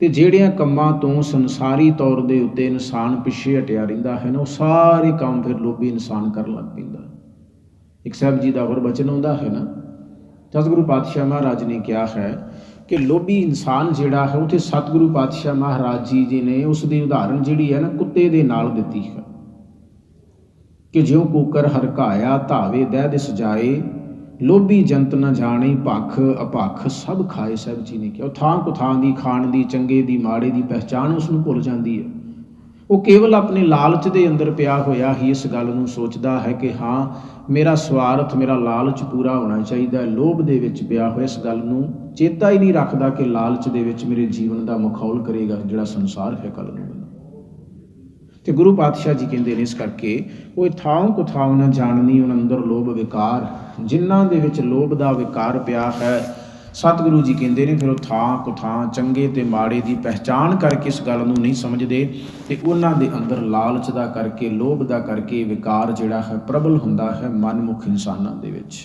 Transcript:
ਤੇ ਜਿਹੜਿਆਂ ਕੰਮਾਂ ਤੋਂ ਸੰਸਾਰੀ ਤੌਰ ਦੇ ਉੱਤੇ ਇਨਸਾਨ ਪਿੱਛੇ ਹਟਿਆ ਰਹਿੰਦਾ ਹੈ ਨਾ, ਉਹ ਸਾਰੇ ਕੰਮ ਫਿਰ ਲੋਭੀ ਇਨਸਾਨ ਕਰਨ ਲੱਗ ਪੈਂਦਾ ਇੱਕ ਸਾਹਿਬ ਜੀ ਦਾ ਹੋਰ ਬਚਨ ਆਉਂਦਾ ਹੈ ਨਾ, ਸਤਿਗੁਰੂ ਪਾਤਸ਼ਾਹ ਮਹਾਰਾਜ ਨੇ ਕਿਹਾ ਹੈ ਕਿ ਲੋਭੀ ਇਨਸਾਨ ਜਿਹੜਾ ਹੈ ਉਹ ਸਤਿਗੁਰੂ ਪਾਤਸ਼ਾਹ ਮਹਾਰਾਜ ਜੀ ਜੀ ਨੇ ਉਸ ਦੀ ਉਦਾਹਰਣ ਜਿਹੜੀ ਹੈ ਨਾ, ਕੁੱਤੇ ਦੇ ਨਾਲ ਦਿੱਤੀ ਹੈ। ਕਿ ਜਿਉ ਕੂਕਰ ਹਰਕਾਇਆ, ਧਾਵੇ ਦਹਿ ਦੇ ਸਜਾਏ ਲੋਭੀ ਜੰਤ ਨਾ ਜਾਣੇ, ਭਖ ਅਭਖ ਸਭ ਖਾਏ, ਸਭ ਜੀ ਨੇ ਕਿਹਾ ਉਹ ਥਾਂ ਕੁਥਾਂ ਦੀ ਖਾਣ ਦੀ, ਚੰਗੇ ਦੀ, ਮਾੜੇ ਦੀ ਪਹਿਚਾਣ ਉਸ ਨੂੰ ਭੁੱਲ ਜਾਂਦੀ ਹੈ। ਉਹ ਕੇਵਲ ਆਪਣੇ ਲਾਲਚ ਦੇ ਅੰਦਰ ਪਿਆ ਹੋਇਆ ਹੀ ਇਸ ਗੱਲ ਨੂੰ ਸੋਚਦਾ ਹੈ ਕਿ ਹਾਂ, ਮੇਰਾ ਸਵਾਰਥ, ਮੇਰਾ ਲਾਲਚ ਪੂਰਾ ਹੋਣਾ ਚਾਹੀਦਾ ਲੋਭ ਦੇ ਵਿੱਚ ਪਿਆ ਹੋਇਆ ਇਸ ਗੱਲ ਨੂੰ ਚੇਤਾ ਹੀ ਨਹੀਂ ਰੱਖਦਾ ਕਿ ਲਾਲਚ ਦੇ ਵਿੱਚ ਮੇਰੇ ਜੀਵਨ ਦਾ ਮਖੌਲ ਕਰੇਗਾ, ਜਿਹੜਾ ਸੰਸਾਰ ਹੈ ਕੱਲ ਨੂੰ। ਤੇ ਗੁਰੂ ਪਾਤਸ਼ਾਹ ਜੀ ਕਹਿੰਦੇ ਨੇ ਇਸ ਕਰਕੇ ਉਹ ਥਾਂ ਕੋ ਥਾਂ ਨਾ ਜਾਣਨੀ ਉਹਨਾਂ ਅੰਦਰ ਲੋਭ ਵਿਕਾਰ ਜਿਨ੍ਹਾਂ ਦੇ ਵਿੱਚ ਲੋਭ ਦਾ ਵਿਕਾਰ ਪਿਆ ਹੈ। ਸਤਿਗੁਰੂ ਜੀ ਕਹਿੰਦੇ ਨੇ, ਫਿਰ ਉਹ ਥਾਂ ਕੋ ਥਾਂ ਚੰਗੇ ਤੇ ਮਾੜੇ ਦੀ ਪਹਿਚਾਣ ਕਰਕੇ ਇਸ ਗੱਲ ਨੂੰ ਨਹੀਂ ਸਮਝਦੇ ਤੇ ਉਹਨਾਂ ਦੇ ਅੰਦਰ ਲਾਲਚ ਦਾ ਕਰਕੇ, ਲੋਭ ਦਾ ਕਰਕੇ ਵਿਕਾਰ ਜਿਹੜਾ ਹੈ, ਪ੍ਰਬਲ ਹੁੰਦਾ ਹੈ ਮਨਮੁਖ ਇਨਸਾਨਾਂ ਦੇ ਵਿੱਚ।